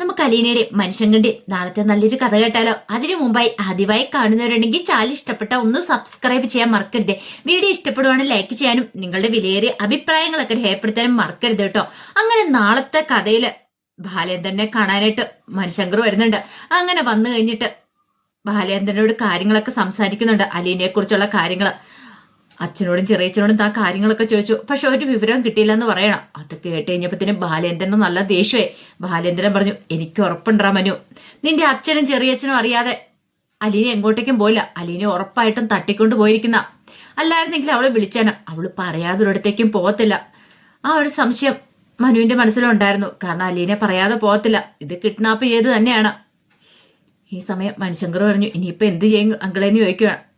നമുക്ക് അലീനയുടെ മനുഷ്യങ്കന്റെ നാളത്തെ നല്ലൊരു കഥ കേട്ടാലോ? അതിനു മുമ്പായി ആദ്യമായി കാണുന്നവരുണ്ടെങ്കിൽ ചാനൽ ഇഷ്ടപ്പെട്ട ഒന്ന് സബ്സ്ക്രൈബ് ചെയ്യാൻ മറക്കരുത്. വീഡിയോ ഇഷ്ടപ്പെടുവാണെങ്കിൽ ലൈക്ക് ചെയ്യാനും നിങ്ങളുടെ വിലയേറിയ അഭിപ്രായങ്ങളൊക്കെ രേഖപ്പെടുത്താനും മറക്കരുത് കേട്ടോ. അങ്ങനെ നാളത്തെ കഥയിൽ ബാലേന്ദ്രനെ കാണാനായിട്ട് മനുശങ്കർ വരുന്നുണ്ട്. അങ്ങനെ വന്നു കഴിഞ്ഞിട്ട് ബാലേന്ദ്രനോട് കാര്യങ്ങളൊക്കെ സംസാരിക്കുന്നുണ്ട്. അലീനയെ കുറിച്ചുള്ള കാര്യങ്ങൾ. അച്ഛനോടും ചെറിയച്ഛനോടും താ കാര്യങ്ങളൊക്കെ ചോദിച്ചു. പക്ഷെ ഒരു വിവരം കിട്ടിയില്ല എന്ന് പറയണം. അത് കേട്ട് കഴിഞ്ഞപ്പത്തിന് ബാലേന്ദ്രന് നല്ല ദേഷ്യമായി ബാലേന്ദ്രൻ പറഞ്ഞു എനിക്ക് ഉറപ്പുണ്ടാ മനു. നിന്റെ അച്ഛനും ചെറിയച്ഛനും അറിയാതെ അലീനെ എങ്ങോട്ടേക്കും പോയില്ല. അലീനെ ഉറപ്പായിട്ടും തട്ടിക്കൊണ്ട് പോയിരിക്കുന്ന. അല്ലായിരുന്നെങ്കിൽ അവളെ വിളിച്ചാനും. അവൾ പറയാതെ ഒരിടത്തേക്കും പോകത്തില്ല. ആ ഒരു സംശയം മനുവിന്റെ മനസ്സിലുണ്ടായിരുന്നു. കാരണം അലീനെ പറയാതെ പോകത്തില്ല. ഇത് കിഡ്നാപ്പ് ചെയ്ത് തന്നെയാണ്. ഈ സമയം മനുശങ്കർ പറഞ്ഞു ഇനിയിപ്പോ എന്ത് ചെയ്യും അങ്കിളെന്ന് ചോദിക്കുക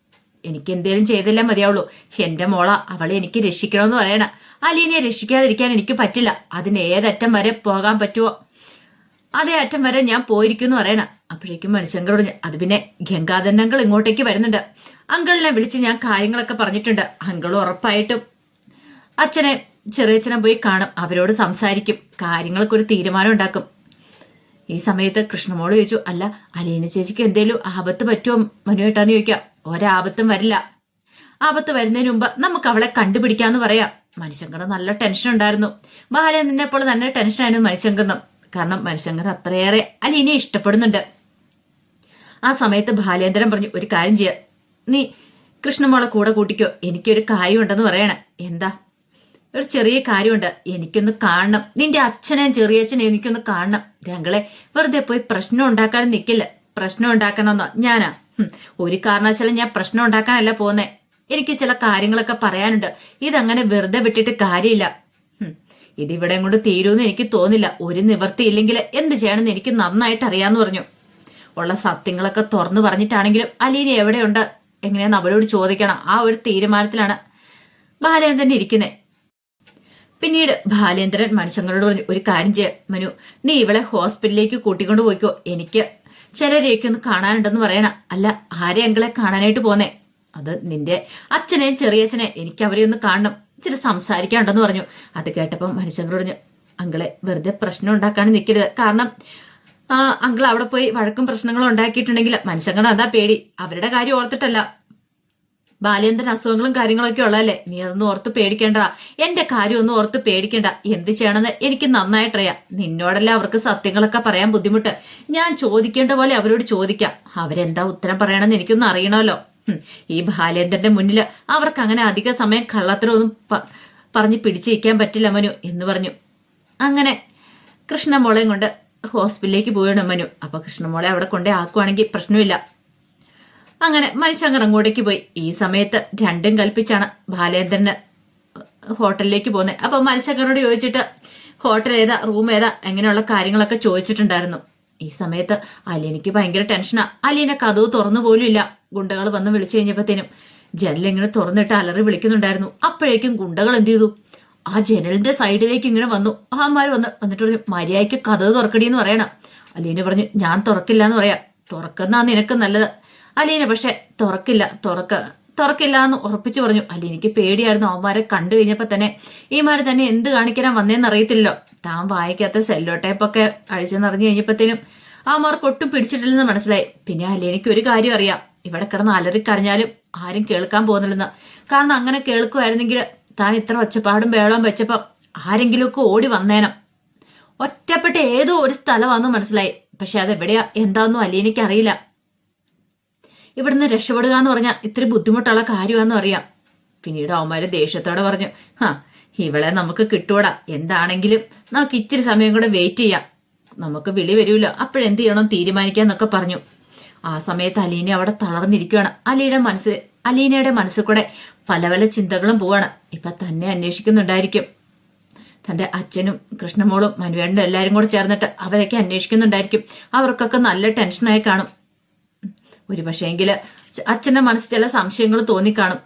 എനിക്ക് എന്തേലും ചെയ്തല്ലേ മതിയാവുള്ളൂ. എന്റെ മോള അവളെ എനിക്ക് രക്ഷിക്കണമെന്ന് പറയണ. അലീനയെ രക്ഷിക്കാതിരിക്കാൻ എനിക്ക് പറ്റില്ല. അതിന് ഏതറ്റം വരെ പോകാൻ പറ്റുമോ അതേ അറ്റം വരെ ഞാൻ പോയിരിക്കുന്നു പറയണ. അപ്പോഴേക്കും മനുഷ്യങ്കർ പറഞ്ഞു അത് പിന്നെ ഗംഗാധരൻ ഇങ്ങോട്ടേക്ക് വരുന്നുണ്ട്. അങ്കിളിനെ വിളിച്ച് ഞാൻ കാര്യങ്ങളൊക്കെ പറഞ്ഞിട്ടുണ്ട്. അങ്കിൾ ഉറപ്പായിട്ടും അച്ഛനെ ചെറിയച്ഛനെ പോയി കാണും. അവരോട് സംസാരിക്കും. കാര്യങ്ങളൊക്കെ ഒരു തീരുമാനം ഉണ്ടാക്കും. ഈ സമയത്ത് കൃഷ്ണമോൾ ചോദിച്ചു അല്ല അലീന ചേച്ചിക്ക് എന്തേലും ആപത്ത് പറ്റുമോ മനുവേട്ടാന്ന് ചോദിക്കാം. ഒരാപത്തും വരില്ല. ആപത്ത് വരുന്നതിന് മുമ്പ് നമുക്ക് അവളെ കണ്ടുപിടിക്കാന്ന് പറയാം. മനുഷ്യങ്കട നല്ല ടെൻഷൻ ഉണ്ടായിരുന്നു. ബാലനെ പോലെ തന്നെ ടെൻഷനായിരുന്നു മനുഷ്യങ്കറിനും കാരണം മനുഷ്യങ്കർ അത്രയേറെ അലീനെ ഇഷ്ടപ്പെടുന്നുണ്ട്. ആ സമയത്ത് ബാലേന്ദ്രൻ പറഞ്ഞു ഒരു കാര്യം ചെയ്യ. നീ കൃഷ്ണമോളെ കൂടെ കൂട്ടിക്കോ. എനിക്കൊരു കാര്യമുണ്ടെന്ന് പറയണേ. എന്താ? ഒരു ചെറിയ കാര്യമുണ്ട്. എനിക്കൊന്ന് കാണണം. നിന്റെ അച്ഛനെയും ചെറിയച്ഛനെയും എനിക്കൊന്ന് കാണണം. ഞങ്ങളെ വെറുതെ പോയി പ്രശ്നം ഉണ്ടാക്കാനും നിൽക്കില്ല പ്രശ്നം ഉണ്ടാക്കണമെന്നോ? ഞാനാ. ഒരു കാരണവശാലും ഞാൻ പ്രശ്നം ഉണ്ടാക്കാനല്ല പോന്നെ. എനിക്ക് ചില കാര്യങ്ങളൊക്കെ പറയാനുണ്ട്. ഇതങ്ങനെ വെറുതെ വിട്ടിട്ട് കാര്യമില്ല. ഇതിവിടെ കൊണ്ട് തീരുമെന്ന് എനിക്ക് തോന്നില്ല. ഒരു നിവർത്തി ഇല്ലെങ്കിൽ എന്ത് ചെയ്യണമെന്ന് എനിക്ക് നന്നായിട്ട് അറിയാന്ന് പറഞ്ഞു. ഉള്ള സത്യങ്ങളൊക്കെ തുറന്നു പറഞ്ഞിട്ടാണെങ്കിലും അലീന എവിടെയുണ്ട്? എങ്ങനെയാന്ന് അവരോട് ചോദിക്കണം. ആ ഒരു തീരുമാനത്തിലാണ് ബാലേന്ദ്രൻ ഇരിക്കുന്നത് പിന്നീട് ബാലേന്ദ്രൻ മനുഷ്യങ്ങളോട് പറഞ്ഞു ഒരു കാര്യം ചെയ്യ മനു. നീ ഇവളെ ഹോസ്പിറ്റലിലേക്ക് കൂട്ടിക്കൊണ്ടു പോയിക്കോ. എനിക്ക് ചിലരെയൊക്കെ ഒന്ന് കാണാനുണ്ടെന്ന് പറയണ. അല്ല ആരെ അങ്കിളെ കാണാനായിട്ട് പോന്നേ? അത് നിന്റെ അച്ഛനെയും ചെറിയച്ഛനെ എനിക്ക് അവരെ ഒന്ന് കാണണം. ഇച്ചിരി സംസാരിക്കാനുണ്ടെന്ന് പറഞ്ഞു. അത് കേട്ടപ്പം മനുഷ്യങ്ങൾ പറഞ്ഞു അങ്കിളെ വെറുതെ പ്രശ്നം ഉണ്ടാക്കാൻ നിൽക്കരുത് കാരണം അങ്കിൾ അവിടെ പോയി വഴക്കും പ്രശ്നങ്ങളും ഉണ്ടാക്കിയിട്ടുണ്ടെങ്കിൽ മനുഷ്യങ്ങൾ അതാ പേടി. അവരുടെ കാര്യം ഓർത്തിട്ടല്ല. ബാലേന്ദ്രൻ അസുഖങ്ങളും കാര്യങ്ങളൊക്കെ ഉള്ളതല്ലേ? നീ അതൊന്നും ഓർത്ത് പേടിക്കേണ്ട എന്റെ കാര്യം ഒന്നും ഓർത്ത് പേടിക്കേണ്ട. എന്ത് ചെയ്യണമെന്ന് എനിക്ക് നന്നായിട്ടറിയാം നിന്നോടല്ല അവർക്ക് സത്യങ്ങളൊക്കെ പറയാൻ ബുദ്ധിമുട്ട്. ഞാൻ ചോദിക്കേണ്ട പോലെ അവരോട് ചോദിക്കാം. അവരെന്താ ഉത്തരം പറയണമെന്ന് എനിക്കൊന്നും അറിയണമല്ലോ. ഈ ബാലേന്ദ്രന്റെ മുന്നിൽ അവർക്ക് അങ്ങനെ അധിക സമയം കള്ളത്തരമൊന്നും പ- പറഞ്ഞ് പിടിച്ചിരിക്കാൻ പറ്റില്ല മനു എന്ന് പറഞ്ഞു. അങ്ങനെ കൃഷ്ണമോളെയും കൊണ്ട് ഹോസ്പിറ്റലിലേക്ക് പോയണം മനു. അപ്പൊ കൃഷ്ണമോളെ അവിടെ കൊണ്ടേ ആക്കുവാണെങ്കിൽ പ്രശ്നമില്ല. അങ്ങനെ മനുഷ്യങ്കർ അങ്ങോട്ടേക്ക് പോയി. ഈ സമയത്ത് രണ്ടും കൽപ്പിച്ചാണ് ബാലേന്ദ്രന് ഹോട്ടലിലേക്ക് പോകുന്നത് അപ്പൊ മനുഷ്യങ്കരോട് ചോദിച്ചിട്ട് ഹോട്ടൽ ഏതാ റൂം ഏതാ എങ്ങനെയുള്ള കാര്യങ്ങളൊക്കെ ചോദിച്ചിട്ടുണ്ടായിരുന്നു. ഈ സമയത്ത് അലീനയ്ക്ക് ഭയങ്കര ടെൻഷനാ. അലീന കഥവ് തുറന്നു പോലും ഇല്ല. ഗുണ്ടകൾ വന്ന് വിളിച്ചു കഴിഞ്ഞപ്പോഴത്തേനും ജനലിങ്ങനെ തുറന്നിട്ട് അലറി വിളിക്കുന്നുണ്ടായിരുന്നു. അപ്പോഴേക്കും ഗുണ്ടകൾ എന്ത് ചെയ്തു? ആ ജനലിന്റെ സൈഡിലേക്ക് ഇങ്ങനെ വന്നു. ആമാര് വന്ന് വന്നിട്ട് പറഞ്ഞു മര്യാദയ്ക്ക് കഥവ് തുറക്കടി എന്ന് പറയണം. അലീന പറഞ്ഞു ഞാൻ തുറക്കില്ല എന്ന് പറയാം. തുറക്കുന്ന നിനക്ക് നല്ലത്. അലീന പക്ഷെ തുറക്കില്ല തുറക്ക തുറക്കില്ല എന്ന് ഉറപ്പിച്ചു പറഞ്ഞു. അല്ല എനിക്ക് പേടിയായിരുന്നു. അവന്മാരെ കണ്ടു കഴിഞ്ഞപ്പോ തന്നെ ഈമാര് തന്നെ എന്ത് കാണിക്കാനാ വന്നേന്ന് അറിയത്തില്ലോ താൻ വായിക്കാത്ത സെല്ലോ ടൈപ്പൊക്കെ അഴിച്ചെന്നറിഞ്ഞു കഴിഞ്ഞപ്പോഴത്തേനും അവന്മാർക്ക് ഒട്ടും പിടിച്ചിട്ടില്ലെന്ന് മനസ്സിലായി. പിന്നെ അലീനയ്ക്ക് ഒരു കാര്യം അറിയാം. ഇവിടെ കിടന്ന് അലറിക്കറിഞ്ഞാലും ആരും കേൾക്കാൻ പോകുന്നില്ലെന്ന്. കാരണം അങ്ങനെ കേൾക്കുമായിരുന്നെങ്കിൽ താൻ ഇത്ര ഒച്ചപ്പാടും ബേളവും വെച്ചപ്പം ആരെങ്കിലുമൊക്കെ ഓടി വന്നേനം. ഒറ്റപ്പെട്ട ഏതോ ഒരു സ്ഥലമാണെന്ന് മനസ്സിലായി. പക്ഷെ അതെവിടെയാ? എന്താന്നും അലീനയ്ക്ക് അറിയില്ല. ഇവിടുന്ന് രക്ഷപ്പെടുക എന്ന് പറഞ്ഞാൽ ഇത്തിരി ബുദ്ധിമുട്ടുള്ള കാര്യമാണെന്ന് അറിയാം. പിന്നീട് അവന്മാര് ദേഷ്യത്തോടെ പറഞ്ഞു ഹാ ഇവളെ നമുക്ക് കിട്ടൂടാ. എന്താണെങ്കിലും നമുക്ക് ഇത്തിരി സമയം കൂടെ വെയിറ്റ് ചെയ്യാം. നമുക്ക് വിളി വരൂല? അപ്പോഴെന്ത് ചെയ്യണം തീരുമാനിക്കാന്നൊക്കെ പറഞ്ഞു. ആ സമയത്ത് അലീന അവിടെ തളർന്നിരിക്കുകയാണ് അലീയുടെ മനസ്സ് അലീനയുടെ മനസ്സിൽ കൂടെ പല പല ചിന്തകളും പോവാണ്. ഇപ്പൊ തന്നെ അന്വേഷിക്കുന്നുണ്ടായിരിക്കും. തന്റെ അച്ഛനും കൃഷ്ണമോളും മനുവേണ്ടും എല്ലാരും കൂടെ ചേർന്നിട്ട് അവരൊക്കെ അന്വേഷിക്കുന്നുണ്ടായിരിക്കും. അവർക്കൊക്കെ നല്ല ടെൻഷനായി കാണും. ഒരു പക്ഷേങ്കിൽ അച്ഛന്റെ മനസ്സിൽ ചില സംശയങ്ങൾ തോന്നിക്കാണും.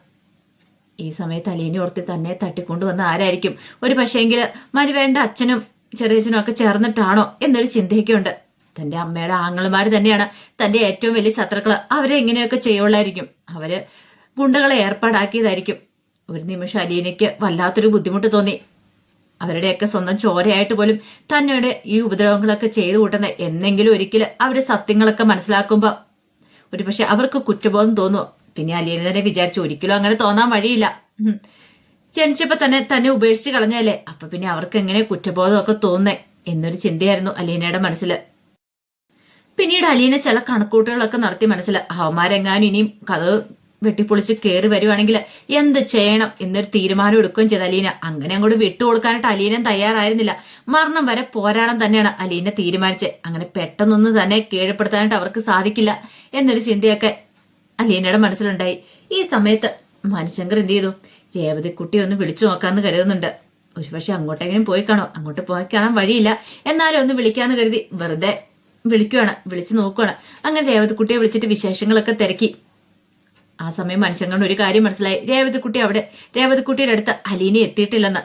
ഈ സമയത്ത് അലീനെ ഓർത്തി തന്നെ തട്ടിക്കൊണ്ടു വന്ന ആരായിരിക്കും? ഒരു പക്ഷേങ്കിൽ മരുവേണ്ട അച്ഛനും ചെറിയച്ഛനും ഒക്കെ ചേർന്നിട്ടാണോ എന്നൊരു ചിന്തയൊക്കെയുണ്ട്. തന്റെ അമ്മയുടെ ആങ്ങളുമാർ തന്നെയാണ് തന്റെ ഏറ്റവും വലിയ ശത്രുക്കൾ. അവരെ എങ്ങനെയൊക്കെ ചെയ്യുള്ളായിരിക്കും? അവർ ഗുണ്ടകളെ ഏർപ്പാടാക്കിയതായിരിക്കും. ഒരു നിമിഷം അലീനയ്ക്ക് വല്ലാത്തൊരു ബുദ്ധിമുട്ട് തോന്നി. അവരുടെയൊക്കെ സ്വന്തം ചോരയായിട്ട് പോലും തന്നോട് ഈ ഉപദ്രവങ്ങളൊക്കെ ചെയ്തു കൂട്ടുന്ന എന്നെങ്കിലും ഒരിക്കൽ അവരെ സത്യങ്ങളൊക്കെ മനസ്സിലാക്കുമ്പോ ഒരുപക്ഷെ അവർക്ക് കുറ്റബോധം തോന്നുമോ പിന്നെ അലിയനെ തന്നെ വിചാരിച്ചു ഒരിക്കലും അങ്ങനെ തോന്നാൻ വഴിയില്ല. ജനിച്ചപ്പോ തന്നെ തന്നെ ഉപേക്ഷിച്ച് കളഞ്ഞല്ലേ അപ്പൊ പിന്നെ അവർക്ക് എങ്ങനെ കുറ്റബോധമൊക്കെ തോന്നേ എന്നൊരു ചിന്തയായിരുന്നു അലീനയുടെ മനസ്സിൽ പിന്നീട് അലീന ചില കണക്കൂട്ടുകളൊക്കെ നടത്തി മനസ്സിൽ അവന്മാരെങ്ങാനും ഇനിയും കഥ വെട്ടിപ്പൊളിച്ച് കയറി വരുവാണെങ്കിൽ എന്ത് ചെയ്യണം എന്നൊരു തീരുമാനം എടുക്കുകയും ചെയ്ത അലീന. അങ്ങനെ അങ്ങോട്ട് വിട്ടുകൊടുക്കാനായിട്ട് അലീന തയ്യാറായിരുന്നില്ല. മരണം വരെ പോരാടം തന്നെയാണ് അലീന തീരുമാനിച്ചത്. അങ്ങനെ പെട്ടെന്നൊന്നും തന്നെ കീഴ്പ്പെടുത്താനായിട്ട് അവർക്ക് സാധിക്കില്ല എന്നൊരു ചിന്തയൊക്കെ അലീനയുടെ മനസ്സിലുണ്ടായി. ഈ സമയത്ത് മനുശങ്കർ എന്ത് ചെയ്തു? രേവതിക്കുട്ടി ഒന്ന് വിളിച്ചു നോക്കാന്ന് കരുതുന്നുണ്ട്. ഒരുപക്ഷെ അങ്ങോട്ടെങ്കിലും പോയി കാണോ? അങ്ങോട്ട് പോയി കാണാൻ വഴിയില്ല. എന്നാലും ഒന്ന് വിളിക്കാന്ന് കരുതി വെറുതെ വിളിക്കുവാണ് വിളിച്ചു നോക്കുവാണ്. അങ്ങനെ രേവതിക്കുട്ടിയെ വിളിച്ചിട്ട് വിശേഷങ്ങളൊക്കെ തിരക്കി. ആ സമയം മനുഷ്യങ്ങളുടെ ഒരു കാര്യം മനസ്സിലായി. രേവതിക്കുട്ടി അവിടെ രേവതിക്കുട്ടിയുടെ അടുത്ത് അലീന എത്തിയിട്ടില്ലെന്ന്.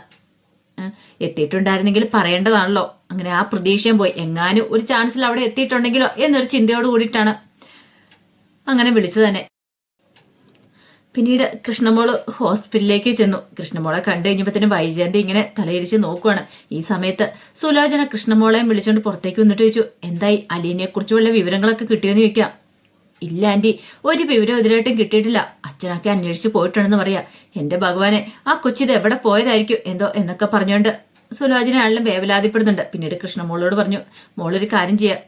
എത്തിയിട്ടുണ്ടായിരുന്നെങ്കിൽ പറയേണ്ടതാണല്ലോ. അങ്ങനെ ആ പ്രതീക്ഷയും പോയി. എങ്ങാനും ഒരു ചാൻസിൽ അവിടെ എത്തിയിട്ടുണ്ടെങ്കിലോ എന്നൊരു ചിന്തയോട് കൂടിയിട്ടാണ് അങ്ങനെ വിളിച്ചു തന്നെ. പിന്നീട് കൃഷ്ണമോൾ ഹോസ്പിറ്റലിലേക്ക് ചെന്നു. കൃഷ്ണമോളെ കണ്ടു കഴിഞ്ഞപ്പോഴത്തേനും വൈജയന്തി ഇങ്ങനെ തലയിരിച്ച് നോക്കുവാണ്. ഈ സമയത്ത് സുലോചന കൃഷ്ണമോളെയും വിളിച്ചുകൊണ്ട് പുറത്തേക്ക് വന്നിട്ട് ചോദിച്ചു എന്തായി? അലീനെ കുറിച്ചുള്ള വിവരങ്ങളൊക്കെ കിട്ടിയെന്ന് ചോദിക്കാം. ഇല്ല ആന്റി ഒരു വിവരം ഇതിലായിട്ടും കിട്ടിയിട്ടില്ല. അച്ഛനൊക്കെ അന്വേഷിച്ച് പോയിട്ടുണ്ടെന്ന് പറയാ. എന്റെ ഭഗവാനെ ആ കൊച്ചിത് എവിടെ പോയതായിരിക്കും? എന്തോ എന്നൊക്കെ പറഞ്ഞുകൊണ്ട് സുലോചന ആളിലും വേവലാതിപ്പെടുന്നുണ്ട്. പിന്നീട് കൃഷ്ണ മോളോട് പറഞ്ഞു മോളൊരു കാര്യം ചെയ്യാം.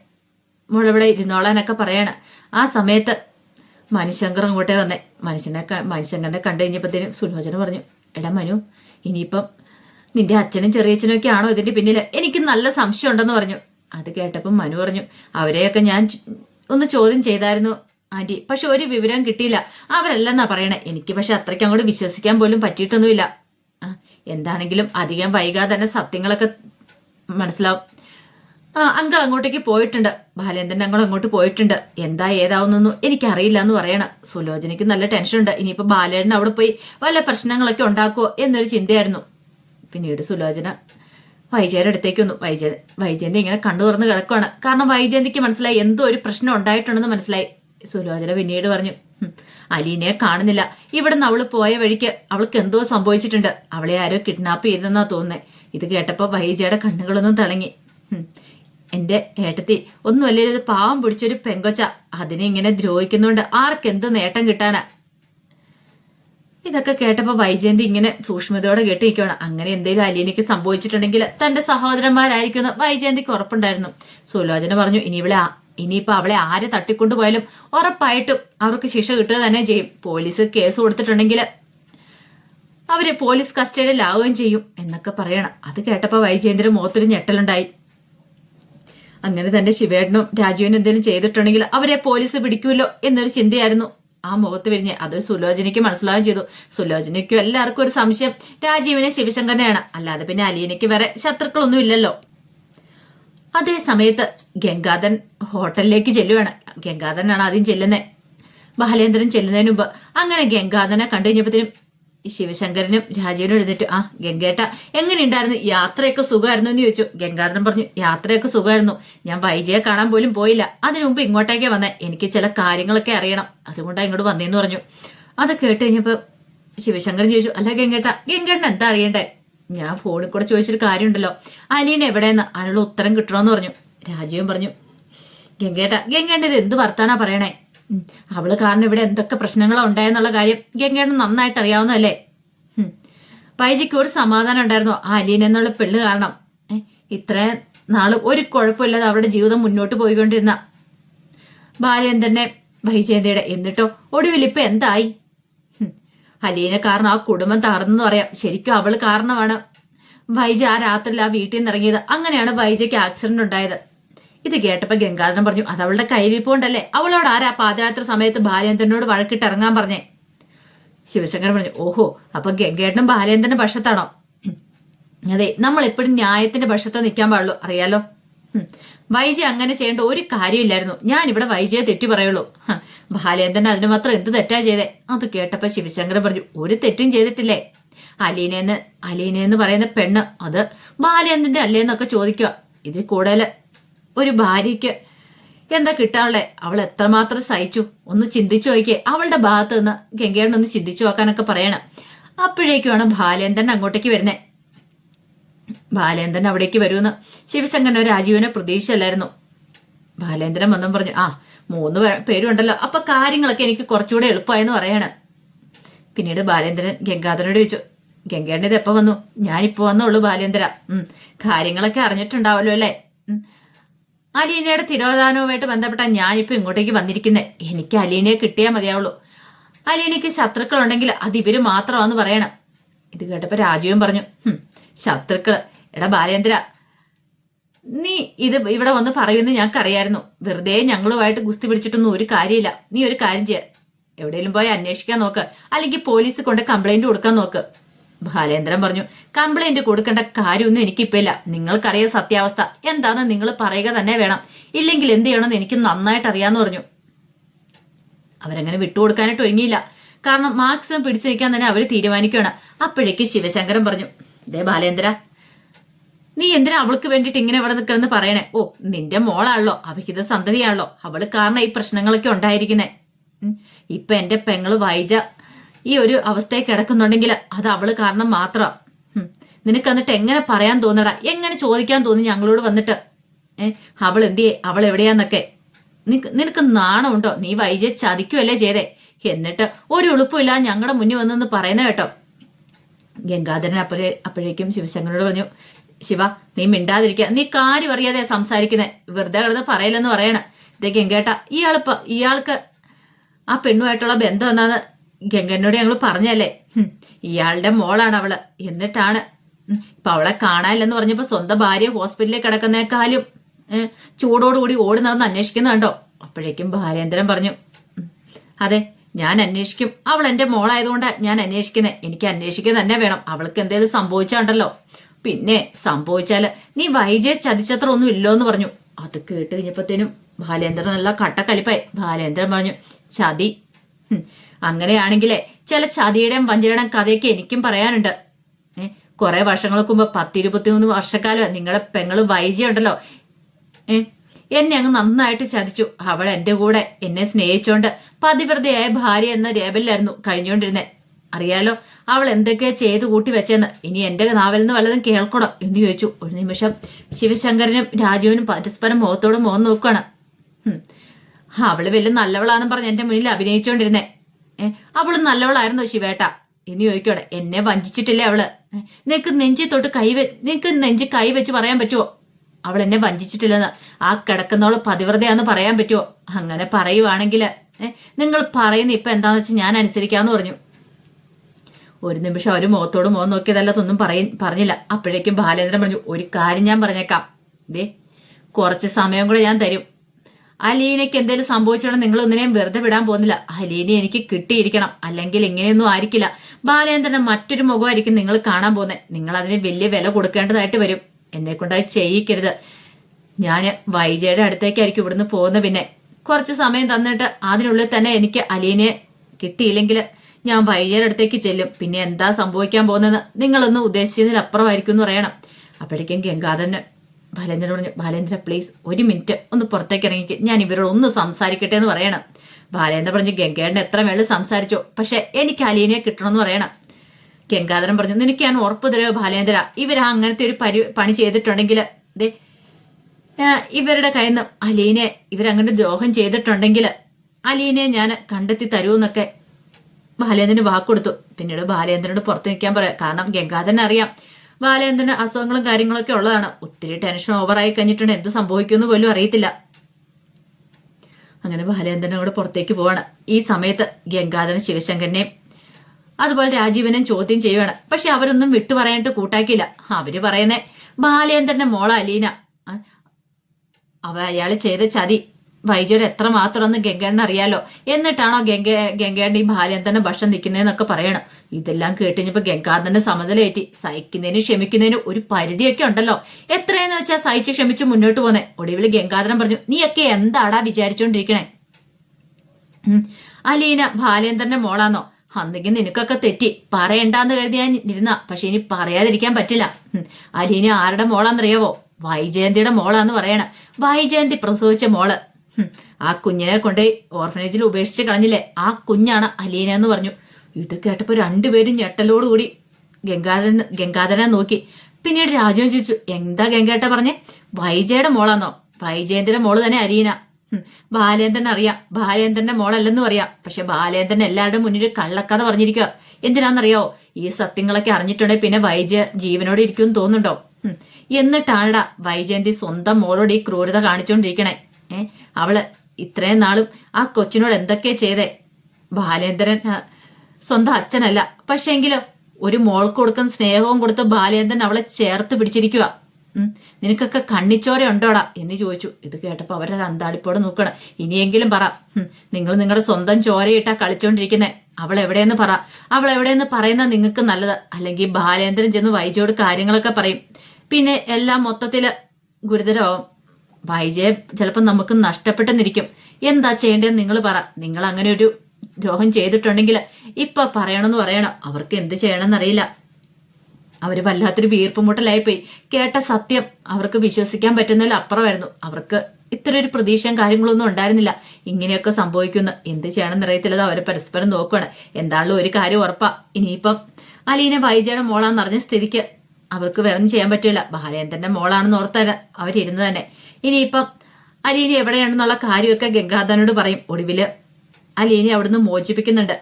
മോളിവിടെ ഇരുന്നോളാനൊക്കെ പറയാണ്. ആ സമയത്ത് മനുശങ്കർ അങ്ങോട്ടേ വന്നേ. മനുഷ്യനെ മനുശങ്കറിനെ കണ്ടു കഴിഞ്ഞപ്പോഴത്തേനും സുലോചന പറഞ്ഞു എടാ മനു ഇനിയിപ്പം നിന്റെ അച്ഛനും ചെറിയച്ഛനും ഒക്കെ ആണോ ഇതിന്റെ പിന്നിൽ എനിക്ക് നല്ല സംശയം ഉണ്ടെന്ന് പറഞ്ഞു. അത് കേട്ടപ്പം മനു പറഞ്ഞു അവരെയൊക്കെ ഞാൻ ഒന്ന് ചോദ്യം ചെയ്തായിരുന്നു ആന്റി. പക്ഷെ ഒരു വിവരം കിട്ടിയില്ല. അവരല്ലെന്നാ പറയണേ. എനിക്ക് പക്ഷെ അത്രയ്ക്ക് അങ്ങോട്ട് വിശ്വസിക്കാൻ പോലും പറ്റിയിട്ടൊന്നുമില്ല. എന്താണെങ്കിലും അധികം വൈകാതെ തന്നെ സത്യങ്ങളൊക്കെ മനസ്സിലാവും. ആ അങ്കിൾ അങ്ങോട്ടേക്ക് പോയിട്ടുണ്ട്. ബാലേന്ദ്രൻ അങ്കിൾ അങ്ങോട്ട് പോയിട്ടുണ്ട്. എന്താ ഏതാവുന്നൊന്നും എനിക്കറിയില്ല എന്ന് പറയണം. സുലോചനയ്ക്ക് നല്ല ടെൻഷൻ ടെൻഷനുണ്ട് ഇനിയിപ്പോ ബാലേടൻ അവിടെ പോയി വല്ല പ്രശ്നങ്ങളൊക്കെ ഉണ്ടാക്കുമോ എന്നൊരു ചിന്തയായിരുന്നു. പിന്നീട് സുലോചന വൈജയുടെ അടുത്തേക്ക് വന്നു. വൈജയ വൈജയന്തി ഇങ്ങനെ കണ്ണു തുറന്ന് കിടക്കുവാണ്. കാരണം വൈജയന്തിക്ക് മനസ്സിലായി എന്തോ ഒരു പ്രശ്നം ഉണ്ടായിട്ടുണ്ടെന്ന് മനസ്സിലായി. സുലോചന പിന്നീട് പറഞ്ഞു അലീനെ അലീനയെ കാണുന്നില്ല. ഇവിടുന്ന് അവൾ പോയ വഴിക്ക് അവൾക്ക് എന്തോ സംഭവിച്ചിട്ടുണ്ട്. അവളെ ആരോ കിഡ്നാപ്പ് ചെയ്തെന്നാ തോന്നുന്നേ. ഇത് കേട്ടപ്പോ വൈജയുടെ കണ്ണുകളൊന്നും തിളങ്ങി. "ഹും, എന്റെ ഏട്ടത്തി ഒന്നുമല്ലേ ഇത് പാവം പിടിച്ചൊരു പെങ്കൊച്ച. അതിനെ ഇങ്ങനെ ദ്രോഹിക്കുന്നോണ്ട്. ആർക്കെന്ത് നേട്ടം കിട്ടാനാ? ഇതൊക്കെ കേട്ടപ്പോ വൈജയന്തി ഇങ്ങനെ സൂക്ഷ്മതയോടെ കേട്ടിരിക്കുകയാണ് അങ്ങനെ എന്തെങ്കിലും അലീനയ്ക്ക് സംഭവിച്ചിട്ടുണ്ടെങ്കിൽ തന്റെ സഹോദരന്മാരായിരിക്കുമെന്ന് വൈജയന്തിക്ക് ഉറപ്പുണ്ടായിരുന്നു. സുലോചന പറഞ്ഞു ഇനി ഇവിടെ ഇനിയിപ്പോ അവളെ ആരെ തട്ടിക്കൊണ്ടുപോയാലും ഉറപ്പായിട്ടും അവർക്ക് ശിക്ഷ കിട്ടുക തന്നെ ചെയ്യും. പോലീസ് കേസ് കൊടുത്തിട്ടുണ്ടെങ്കിൽ അവരെ പോലീസ് കസ്റ്റഡിയിലാവുകയും ചെയ്യും എന്നൊക്കെ പറയണം. അത് കേട്ടപ്പോ വൈജയന്തിന് മുഖത്തൊരു ഞെട്ടലുണ്ടായി. അങ്ങനെ തന്നെ ശിവേട്ടനും രാജുവിനും എന്തെങ്കിലും ചെയ്തിട്ടുണ്ടെങ്കിൽ അവരെ പോലീസ് പിടിക്കുമല്ലോ എന്നൊരു ചിന്തയായിരുന്നു. ആ മുഖത്ത് വിരിഞ്ഞ് അത് സുലോചനയ്ക്ക് മനസ്സിലാവുകയും ചെയ്തു. സുലോചനയ്ക്കും എല്ലാവർക്കും ഒരു സംശയം. രാജീവിനെ ശിവശങ്കരനെയാണ് അല്ലാതെ പിന്നെ അലീനയ്ക്ക് വേറെ ശത്രുക്കളൊന്നും ഇല്ലല്ലോ. അതേ സമയത്ത് ഗംഗാധരൻ ഹോട്ടലിലേക്ക് ചെല്ലുകയാണ് ഗംഗാധരനാണ് ആദ്യം ചെല്ലുന്നത് ബാലേന്ദ്രൻ ചെല്ലുന്നതിന് മുമ്പ്. അങ്ങനെ ഗംഗാധനെ കണ്ടു കഴിഞ്ഞപ്പോഴത്തേനും ശിവശങ്കരനും രാജീവനും എഴുന്നേറ്റ്. ആ ഗംഗേട്ട എങ്ങനെയുണ്ടായിരുന്നു? യാത്രയൊക്കെ സുഖമായിരുന്നു? എന്ന് ചോദിച്ചു. ഗംഗാധരൻ പറഞ്ഞു യാത്രയൊക്കെ സുഖമായിരുന്നു. ഞാൻ വൈജയെ കാണാൻ പോലും പോയില്ല. അതിനു മുമ്പ് ഇങ്ങോട്ടേക്ക് വന്നേ. എനിക്ക് ചില കാര്യങ്ങളൊക്കെ അറിയണം. അതുകൊണ്ടാണ് ഇങ്ങോട്ട് വന്നേന്ന് പറഞ്ഞു. അത് കേട്ട് കഴിഞ്ഞപ്പോ ശിവശങ്കരൻ ചോദിച്ചു അല്ല ഗംഗേട്ട ഗംഗേട്ടൻ എന്താ അറിയണ്ടേ? ഞാൻ ഫോണിൽ കൂടെ ചോദിച്ചൊരു കാര്യമുണ്ടല്ലോ. അലീന എവിടെയെന്ന്? അതിനുള്ള ഉത്തരം കിട്ടണമെന്ന് പറഞ്ഞു. രാജീവൻ പറഞ്ഞു ഗംഗേട്ട ഗംഗേട്ട ഇത് എന്ത് വർത്താനാ പറയണേ? അവൾ കാരണം ഇവിടെ എന്തൊക്കെ പ്രശ്നങ്ങളോ ഉണ്ടായെന്നുള്ള കാര്യം ഗംഗേട്ടൻ നന്നായിട്ട് അറിയാവുന്നതല്ലേ? പൈജിക്ക് ഒരു സമാധാനം ഉണ്ടായിരുന്നു. ആ അലീന എന്നുള്ള പെണ്ണ് കാരണം. ഇത്ര നാൾ ഒരു കുഴപ്പമില്ലാതെ അവരുടെ ജീവിതം മുന്നോട്ട് പോയിക്കൊണ്ടിരുന്ന ബാലേന്ദ്രനെ വൈജയന്തിയുടെ. എന്നിട്ടോ ഒടുവിൽ ഇപ്പൊ എന്തായി. അലീന കാരണം ആ കുടുംബം തകർന്നെന്ന് പറയാം. ശരിക്കും അവൾ കാരണമാണ് വൈജ ആ രാത്രിയിൽ ആ വീട്ടിൽ നിന്ന് ഇറങ്ങിയത് അങ്ങനെയാണ് വൈജയ്ക്ക് ആക്സിഡന്റ് ഉണ്ടായത്. ഇത് കേട്ടപ്പോ ഗംഗാധരൻ പറഞ്ഞു അത് അവളുടെ കയ്യിരിപ്പോണ്ടല്ലേ അവളോട് ആരാ പാതിരാത്രി സമയത്ത് ബാലേന്ദ്രനോട് വഴക്കിട്ട് ഇറങ്ങാൻ പറഞ്ഞേ? ശിവശങ്കരൻ പറഞ്ഞു ഓഹോ അപ്പൊ ഗംഗേട്ടനും ബാലേന്ദ്രന്റെ പക്ഷത്താണോ? അതെ നമ്മൾ എപ്പോഴും ന്യായത്തിന്റെ പക്ഷത്ത് നിൽക്കാൻ പാടുള്ളൂ അറിയാലോ? ഉം. വൈജ അങ്ങനെ ചെയ്യേണ്ട ഒരു കാര്യമില്ലായിരുന്നു. ഞാൻ ഇവിടെ വൈജയെ തെറ്റി പറയുള്ളൂ. ബാലേന്ദ്രൻ അതിന് മാത്രം എന്ത് തെറ്റാ ചെയ്തേ? അത് കേട്ടപ്പോ ശിവശങ്കരൻ പറഞ്ഞു ഒരു തെറ്റും ചെയ്തിട്ടില്ലേ? അലീനെന്ന് അലീനെന്ന് പറയുന്ന പെണ്ണ് അത് ബാലേന്ദ്രന്റെ അല്ലേന്നൊക്കെ ചോദിക്കുക ഇത് കൂടുതൽ ഒരു ഭാര്യയ്ക്ക് എന്താ കിട്ടാനുള്ളേ അവൾ എത്രമാത്രം സഹിച്ചു? ഒന്ന് ചിന്തിച്ചു നോക്കിയേ. അവളുടെ ഭാഗത്ത് നിന്ന് ഗംഗേടൻ ഒന്ന് ചിന്തിച്ചു നോക്കാനൊക്കെ പറയണം. അപ്പോഴേക്കുമാണ് ബാലേന്ദ്രൻ അങ്ങോട്ടേക്ക് വരുന്നേ. ബാലേന്ദ്രൻ അവിടേക്ക് വരുമെന്ന് ശിവശങ്കരൻ രാജീവനെ പ്രതീക്ഷയല്ലായിരുന്നു. ബാലേന്ദ്രൻ വന്നും പറഞ്ഞു ആ മൂന്ന് പേരുണ്ടല്ലോ. അപ്പൊ കാര്യങ്ങളൊക്കെ എനിക്ക് കുറച്ചുകൂടെ എളുപ്പമായെന്ന് പറയാണ്. പിന്നീട് ബാലേന്ദ്രൻ ഗംഗാധരനോട് ചോദിച്ചു ഗംഗേണ്ണ ഇത് എപ്പോ വന്നു? ഞാനിപ്പോ വന്നുള്ളൂ ബാലേന്ദ്ര. ഉം കാര്യങ്ങളൊക്കെ അറിഞ്ഞിട്ടുണ്ടാവല്ലോ അല്ലേ. അലീനയുടെ തിരോധാനവുമായിട്ട് ബന്ധപ്പെട്ട ഞാനിപ്പോ ഇങ്ങോട്ടേക്ക് വന്നിരിക്കുന്നത് എനിക്ക് അലീനയെ കിട്ടിയാൽ മതിയാവുള്ളൂ. അലീനയ്ക്ക് ശത്രുക്കളുണ്ടെങ്കിൽ അത് ഇവർ മാത്രമാണെന്ന് പറയണം. ഇത് കേട്ടപ്പോൾ രാജീവൻ പറഞ്ഞു ശത്രുക്കൾ എടാ ബാലേന്ദ്ര നീ ഇത് ഇവിടെ വന്ന് പറയുമെന്ന് ഞങ്ങൾക്കറിയായിരുന്നു. വെറുതെ ഞങ്ങളുമായിട്ട് ഗുസ്തി പിടിച്ചിട്ടൊന്നും ഒരു കാര്യമില്ല. നീ ഒരു കാര്യം ചെയ്യ. എവിടെയെങ്കിലും പോയി അന്വേഷിക്കാൻ നോക്ക്. അല്ലെങ്കിൽ പോലീസ് കൊണ്ട് കംപ്ലൈന്റ് കൊടുക്കാൻ നോക്ക്. ബാലേന്ദ്രൻ പറഞ്ഞു കംപ്ലൈന്റ് കൊടുക്കേണ്ട കാര്യമൊന്നും എനിക്കിപ്പോ ഇല്ല നിങ്ങൾക്കറിയാം സത്യാവസ്ഥ. എന്താണെന്ന് നിങ്ങൾ പറയുക തന്നെ വേണം. ഇല്ലെങ്കിൽ എന്ത് ചെയ്യണമെന്ന് എനിക്ക് നന്നായിട്ട് അറിയാന്ന് പറഞ്ഞു. അവരങ്ങനെ വിട്ടുകൊടുക്കാനായിട്ട് ഒരുങ്ങിയില്ല. കാരണം മാക്സിമം പിടിച്ചു നിൽക്കാൻ തന്നെ അവർ തീരുമാനിക്കുകയാണ്. അപ്പോഴേക്ക് ശിവശങ്കരൻ പറഞ്ഞു ദേ ബാലേന്ദ്ര നീ എന്തിനാ അവൾക്ക് വേണ്ടിയിട്ട് ഇങ്ങനെ ഇവിടെ നിൽക്കണമെന്ന് പറയണേ? ഓ നിന്റെ മോളാണല്ലോ. അവഹിത സന്തതിയാണല്ലോ. അവൾ കാരണം ഈ പ്രശ്നങ്ങളൊക്കെ ഉണ്ടായിരിക്കുന്നേ. ഇപ്പൊ എന്റെ പെങ്ങൾ വൈജ ഈ ഒരു അവസ്ഥയിൽ കിടക്കുന്നുണ്ടെങ്കിൽ അത് അവൾ കാരണം മാത്രം. നിനക്ക് എന്നിട്ട് എങ്ങനെ പറയാൻ തോന്നടാ? എങ്ങനെ ചോദിക്കാൻ തോന്നി ഞങ്ങളോട് വന്നിട്ട്? ഏ? അവൾ എന്തിയേ അവൾ എവിടെയാന്നൊക്കെ നിനക്ക് നാണമുണ്ടോ? നീ വൈജയെ ചതിക്കുമല്ലേ ചെയ്തേ? എന്നിട്ട് ഒരു ഉളുപ്പില്ല ഞങ്ങളുടെ മുന്നിൽ വന്നെന്ന് പറയുന്ന കേട്ടോ. ഗംഗാധരൻ അപ്പോഴേ അപ്പോഴേക്കും ശിവശങ്കരനോട് പറഞ്ഞു ശിവ നീ മിണ്ടാതിരിക്കുക നീ കാര്യം അറിയാതെ സംസാരിക്കുന്നേ. വെറുതെ കിടന്ന് പറയില്ലെന്ന് പറയണ. ഇതേ ഗംഗേട്ട ഇയാളിപ്പ ഇയാൾക്ക് ആ പെണ്ണുമായിട്ടുള്ള ബന്ധം എന്നാന്ന് ഗംഗനോട് ഞങ്ങൾ പറഞ്ഞല്ലേ ഇയാളുടെ മോളാണ് അവൾ. എന്നിട്ടാണ് ഇപ്പൊ അവളെ കാണാനില്ലെന്ന് പറഞ്ഞപ്പോ സ്വന്തം ഭാര്യ ഹോസ്പിറ്റലിൽ കിടക്കുന്നേക്കാളും ചൂടോടുകൂടി ഓടി നടന്ന് അന്വേഷിക്കുന്നുണ്ടോ അപ്പോഴേക്കും ഭാര്യേന്ദ്രൻ പറഞ്ഞു അതെ ഞാൻ അന്വേഷിക്കും. അവൾ എന്റെ മോളായതുകൊണ്ട് ഞാൻ അന്വേഷിക്കുന്നത് എനിക്ക് അന്വേഷിക്കുക തന്നെ വേണം. അവൾക്ക് എന്തെങ്കിലും സംഭവിച്ചാണ്ടല്ലോ. പിന്നെ സംഭവിച്ചാൽ നീ വൈജയെ ചതിച്ചത്ര ഒന്നും ഇല്ലോ എന്ന് പറഞ്ഞു. അത് കേട്ട് കഴിഞ്ഞപ്പോഴത്തേനും ബാലേന്ദ്രൻ നല്ല കട്ടക്കലിപ്പായി. ബാലേന്ദ്രൻ പറഞ്ഞു ചതി. അങ്ങനെയാണെങ്കിലേ ചില ചതിയുടെയും വഞ്ചനയുടെയും കഥയൊക്കെ എനിക്കും പറയാനുണ്ട്. ഏ കുറെ വർഷങ്ങൾക്ക് മുമ്പ് പത്തിരുപത്തിമൂന്ന് വർഷക്കാലം നിങ്ങളെ പെങ്ങൾ വൈജിയുണ്ടല്ലോ ഏ എന്നെ അങ്ങ് നന്നായിട്ട് ചതിച്ചു. അവൾ എന്റെ കൂടെ എന്നെ സ്നേഹിച്ചോണ്ട് പതിവ്രതയായ ഭാര്യ എന്ന രേബലിലായിരുന്നു കഴിഞ്ഞുകൊണ്ടിരുന്നത് അറിയാലോ അവൾ എന്തൊക്കെ ചെയ്ത് കൂട്ടി വെച്ചെന്ന്. ഇനി എന്റെ നാവിൽ നിന്ന് വല്ലതും കേൾക്കണോ എന്ന് ചോദിച്ചു. ഒരു നിമിഷം ശിവശങ്കരനും രാജുവിനും പരസ്പരം മുഖത്തോട് മുഖം നോക്കുകയാണ്. അവൾ വലിയ നല്ലവളാന്ന് പറഞ്ഞ് എന്റെ മുന്നിൽ അഭിനയിച്ചോണ്ടിരുന്നേ ഏ? അവൾ നല്ലവളായിരുന്നു ശിവേട്ട. എന്ന് ചോദിക്കോടെ എന്നെ വഞ്ചിച്ചിട്ടില്ലേ അവൾ? നിനക്ക് നെഞ്ചി തൊട്ട് കൈ നിനക്ക് നെഞ്ചി കൈ വെച്ച് പറയാൻ പറ്റുമോ അവൾ എന്നെ വഞ്ചിച്ചിട്ടില്ലെന്ന്. ആ കിടക്കുന്നവൾ പതിവ്രതയാന്ന് പറയാൻ പറ്റുമോ അങ്ങനെ പറയുവാണെങ്കിൽ നിങ്ങൾ പറയുന്ന ഇപ്പൊ എന്താന്ന് വെച്ചാൽ ഞാൻ അനുസരിക്കാന്ന് പറഞ്ഞു. ഒരു നിമിഷം അവർ മുഖത്തോട് മുഖം നോക്കിയതല്ലാത്തൊന്നും പറയ പറഞ്ഞില്ല. അപ്പോഴേക്കും ബാലേന്ദ്രൻ പറഞ്ഞു ഒരു കാര്യം ഞാൻ പറഞ്ഞേക്കാം. ദേ കുറച്ച് സമയം കൂടെ ഞാൻ തരും. അലീനയ്ക്ക് എന്തെങ്കിലും സംഭവിച്ചോടെ നിങ്ങൾ ഒന്നിനെയും വെറുതെ വിടാൻ പോകുന്നില്ല. അലീന എനിക്ക് കിട്ടിയിരിക്കണം. അല്ലെങ്കിൽ ഇങ്ങനെയൊന്നും ആയിരിക്കില്ല. ബാലേന്ദ്രന്റെ മറ്റൊരു മുഖമായിരിക്കും നിങ്ങൾ കാണാൻ പോകുന്നത്. നിങ്ങൾ അതിന് വലിയ വില കൊടുക്കേണ്ടതായിട്ട് വരും. എന്നെ കൊണ്ട് അത് ചെയ്യിക്കരുത്. ഞാൻ വൈജയുടെ അടുത്തേക്കായിരിക്കും ഇവിടുന്ന് പോകുന്നത് പിന്നെ. കുറച്ച് സമയം തന്നിട്ട് അതിനുള്ളിൽ തന്നെ എനിക്ക് അലീനെ കിട്ടിയില്ലെങ്കിൽ ഞാൻ വൈജയുടെ അടുത്തേക്ക് ചെല്ലും. പിന്നെ എന്താ സംഭവിക്കാൻ പോകുന്നത് നിങ്ങളൊന്ന് ഉദ്ദേശിച്ചതിൽ അപ്പുറമായിരിക്കും എന്ന് പറയണം. അപ്പോഴേക്കും ഗംഗാധരന് ബാലേന്ദ്രൻ പറഞ്ഞു ബാലേന്ദ്ര പ്ലീസ് ഒരു മിനിറ്റ് ഒന്ന് പുറത്തേക്ക് ഇറങ്ങിക്ക്. ഞാൻ ഇവരോട് ഒന്ന് സംസാരിക്കട്ടെ എന്ന് പറയണം. ബാലേന്ദ്രൻ പറഞ്ഞു ഗംഗേടൻ എത്ര വേൾ സംസാരിച്ചോ? പക്ഷെ എനിക്ക് അലീനയെ കിട്ടണമെന്ന് പറയണം. ഗംഗാധരൻ പറഞ്ഞു നിനക്ക് ഞാൻ ഉറപ്പ് തരുമോ ബാലേന്ദ്ര? ഇവർ അങ്ങനത്തെ ഒരു പരി പണി ചെയ്തിട്ടുണ്ടെങ്കിൽ ദേ ഇവരുടെ കയ്യിൽ നിന്ന് അലീനെ ഇവരങ്ങനെ ദ്രോഹം ചെയ്തിട്ടുണ്ടെങ്കിൽ അലീനെ ഞാൻ കണ്ടെത്തി തരുമെന്നൊക്കെ ബാലേന്ദ്രന് വാക്കൊടുത്തു. പിന്നീട് ബാലേന്ദ്രനോട് പുറത്ത് നിൽക്കാൻ പറയാം. കാരണം ഗംഗാധരൻ അറിയാം ബാലേന്ദ്രന് അസുഖങ്ങളും കാര്യങ്ങളൊക്കെ ഉള്ളതാണ്. ഒത്തിരി ടെൻഷൻ ഓവറായി കഴിഞ്ഞിട്ടുണ്ട്. എന്ത് സംഭവിക്കുമെന്ന് പോലും അറിയത്തില്ല. അങ്ങനെ ബാലേന്ദ്രനും കൂടെ പുറത്തേക്ക് പോവാണ്. ഈ സമയത്ത് ഗംഗാധരൻ ശിവശങ്കരനെയും അതുപോലെ രാജീവനെയും ചോദ്യം ചെയ്യുകയാണ് പക്ഷെ അവരൊന്നും വിട്ടു പറയാനിട്ട് കൂട്ടാക്കിയില്ല. അവർ പറയുന്നേ ബാലേന്ദ്രന്റെ മോള അലീന. അവ അയാൾ ചെയ്ത ചതി വൈജയുടെ എത്ര മാത്രമെന്ന് ഗംഗേണ്ണ അറിയാലോ? എന്നിട്ടാണോ ഗംഗ ഗംഗേണ്ണ ഈ തന്നെ ഭക്ഷണം നിൽക്കുന്നതെന്നൊക്കെ പറയണം. ഇതെല്ലാം കേട്ടിഞ്ഞപ്പോ ഗംഗാധന്റെ സമതലേറ്റി സഹിക്കുന്നതിനും ക്ഷമിക്കുന്നതിനും ഒരു പരിധിയൊക്കെ ഉണ്ടല്ലോ. എത്രയെന്ന് വെച്ചാൽ സഹിച്ച് ക്ഷമിച്ച് മുന്നോട്ട് പോന്നെ. ഒടുവിൽ ഗംഗാധരൻ പറഞ്ഞു നീയൊക്കെ എന്താടാ വിചാരിച്ചുകൊണ്ടിരിക്കണേ അലീന ബാലേന്ദ്രന്റെ മോളാന്നോ? അന്നെങ്കിൽ നിനക്കൊക്കെ തെറ്റി. പറയണ്ടാന്ന് കരുതി ഞാൻ ഇരുന്ന. പക്ഷെ ഇനി പറയാതിരിക്കാൻ പറ്റില്ല. അലീന ആരുടെ മോളാന്നറിയാവോ? വൈജയന്തിയുടെ മോളാന്ന് പറയണ. വൈജയന്തി പ്രസവിച്ച മോൾ. ആ കുഞ്ഞിനെ കൊണ്ടേ ഓർഫനേജിൽ ഉപേക്ഷിച്ച് കളഞ്ഞില്ലേ? ആ കുഞ്ഞാണ് അലീന എന്ന് പറഞ്ഞു. ഇത് കേട്ടപ്പോ രണ്ടുപേരും ഞെട്ടലോടുകൂടി ഗംഗാധരൻ ഗംഗാധരനെ നോക്കി. പിന്നീട് രാജുവും ചോദിച്ചു എന്താ ഗംഗേട്ട പറഞ്ഞേ? വൈജയുടെ മോളാന്നോ? വൈജയന്തിന്റെ മോൾ തന്നെ അലീന. ബാലേന്ദ്രൻ അറിയാം. ബാലേന്ദ്രന്റെ മോളല്ലെന്നും അറിയാം. പക്ഷെ ബാലേന്ദ്രൻ എല്ലാവരുടെ മുന്നിൽ കള്ളക്കഥ പറഞ്ഞിരിക്കുക എന്തിനാണെന്നറിയോ ഈ സത്യങ്ങളൊക്കെ അറിഞ്ഞിട്ടുണ്ടെങ്കിൽ പിന്നെ വൈജയ ജീവനോടെ ഇരിക്കുമെന്ന് തോന്നുന്നുണ്ടോ? എന്നിട്ടാണ്ടാ വൈജയന്തി സ്വന്തം മോളോട് ഈ ക്രൂരത കാണിച്ചുകൊണ്ടിരിക്കണേ. അവൾ ഇത്രയും നാളും ആ കൊച്ചിനോട് എന്തൊക്കെ ചെയ്തേ? ബാലേന്ദ്രൻ സ്വന്തം അച്ഛനല്ല. പക്ഷെങ്കിലോ ഒരു മോൾക്ക് കൊടുക്കുന്ന സ്നേഹവും കൊടുത്ത് ബാലേന്ദ്രൻ അവളെ ചേർത്ത് പിടിച്ചിരിക്കുക നിനക്കൊക്കെ കണ്ണിച്ചോര ഉണ്ടോടാ? എന്ന് ചോദിച്ചു. ഇത് കേട്ടപ്പോൾ അവരൊരു അന്താടിപ്പോടെ നോക്കണം ഇനിയെങ്കിലും പറ. നിങ്ങൾ നിങ്ങളുടെ സ്വന്തം ചോരയിട്ടാ കളിച്ചോണ്ടിരിക്കുന്നേ. അവൾ എവിടെയെന്ന് പറ. അവൾ എവിടെയെന്ന് പറയുന്ന നിങ്ങൾക്ക് നല്ലത്. അല്ലെങ്കിൽ ബാലേന്ദ്രൻ ചെന്ന് വൈജോട് കാര്യങ്ങളൊക്കെ പറയും. പിന്നെ എല്ലാം മൊത്തത്തിൽ ഗുരുതരമാവും. വൈജയെ ചിലപ്പോൾ നമുക്ക് നഷ്ടപ്പെട്ടെന്നിരിക്കും. എന്താ ചെയ്യേണ്ടതെന്ന് നിങ്ങൾ പറ. നിങ്ങൾ അങ്ങനെ ഒരു ദ്രോഹം ചെയ്തിട്ടുണ്ടെങ്കിൽ ഇപ്പൊ പറയണമെന്ന് പറയണം. അവർക്ക് എന്ത് ചെയ്യണമെന്നറിയില്ല. അവർ വല്ലാത്തൊരു വീർപ്പുമുട്ടലായിപ്പോയി. കേട്ട സത്യം അവർക്ക് വിശ്വസിക്കാൻ പറ്റുന്നതിൽ അപ്പുറമായിരുന്നു. അവർക്ക് ഇത്ര ഒരു പ്രതീക്ഷയും കാര്യങ്ങളൊന്നും ഉണ്ടായിരുന്നില്ല. ഇങ്ങനെയൊക്കെ സംഭവിക്കുന്നു എന്ത് ചെയ്യണമെന്ന് എന്നറിയത്തില്ലത് അവർ പരസ്പരം നോക്കുകയാണ് എന്താണല്ലോ ഒരു കാര്യം ഉറപ്പാ. ഇനിയിപ്പം അലീനെ വൈജയുടെ മോളാന്ന് അറിഞ്ഞ സ്ഥിതിക്ക് അവർക്ക് വേറൊന്നും ചെയ്യാൻ പറ്റില്ല ബാലേന്ദ്രന്റെ മോളാണെന്ന് ഓർത്തല്ല അവരിരുന്ന് തന്നെ. ഇനിയിപ്പം അലീനി എവിടെയാണെന്നുള്ള കാര്യമൊക്കെ ഗംഗാധരനോട് പറയും. ഒടുവിൽ അലീനി അവിടുന്ന് മോചിപ്പിക്കുന്നുണ്ട്.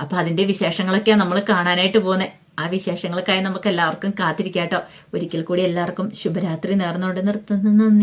അപ്പൊ അതിന്റെ വിശേഷങ്ങളൊക്കെയാണ് നമ്മൾ കാണാനായിട്ട് പോകുന്നത് ആ വിശേഷങ്ങൾക്കായി നമുക്ക് എല്ലാവർക്കും കാത്തിരിക്കാട്ടോ. ഒരിക്കൽ കൂടി എല്ലാവർക്കും ശുഭരാത്രി നേർന്നുകൊണ്ട് നിർത്തുന്നു. നന്ദി.